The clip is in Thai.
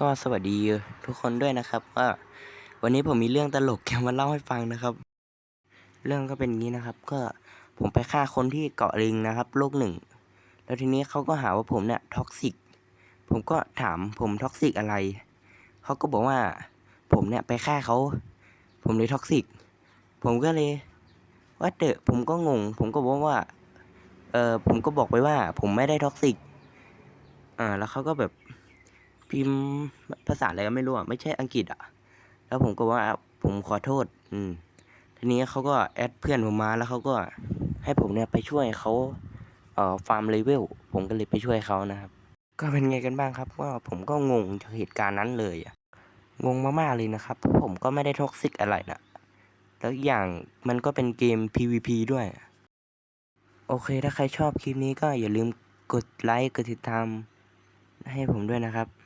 ก็สวัสดีทุกคนด้วยนะครับว่าวันนี้ผมมีเรื่องตลกจะมาเล่าให้ฟังนะครับ เรื่องก็เป็นงี้นะครับ ก็ผมไปฆ่าคนที่เกาะลิงนะครับ โลกหนึ่ง แล้วทีนี้เขาก็หาว่าผมเนี่ยท็อกซิกผมก็ถามผมท็อกซิกอะไรเขาก็บอกว่า ผมเนี่ยไปฆ่าเขาผมเลยท็อกซิกผมก็เลยว่าเดอะผมก็งง ผมก็บอกว่าเออผมก็บอกไปว่า ผมไม่ได้ท็อกซิกอ่าแล้วเขาก็แบบ พิมพ์ภาษาอะไรก็ไม่รู้อะไม่ใช่อังกฤษอะ แล้วผมก็ว่าผมขอโทษ อืม ทีนี้เขาก็แอดเพื่อนผมมาแล้วเขาก็ให้ผมเนี่ยไปช่วยเขาเอ่อฟาร์มเลเวลผมก็เลยไปช่วยเขานะครับ ก็เป็นไงกันบ้างครับก็ผมก็งงจากเหตุการณ์นั้นเลยอะงงมากๆเลยนะครับเพราะผมก็ไม่ได้ท็อกซิกอะไรนะแล้วอย่างมันก็เป็นเกม PVP ด้วย โอเคถ้าใครชอบคลิปนี้ก็อย่าลืมกดไลค์กดติดตามให้ผมด้วยนะครับ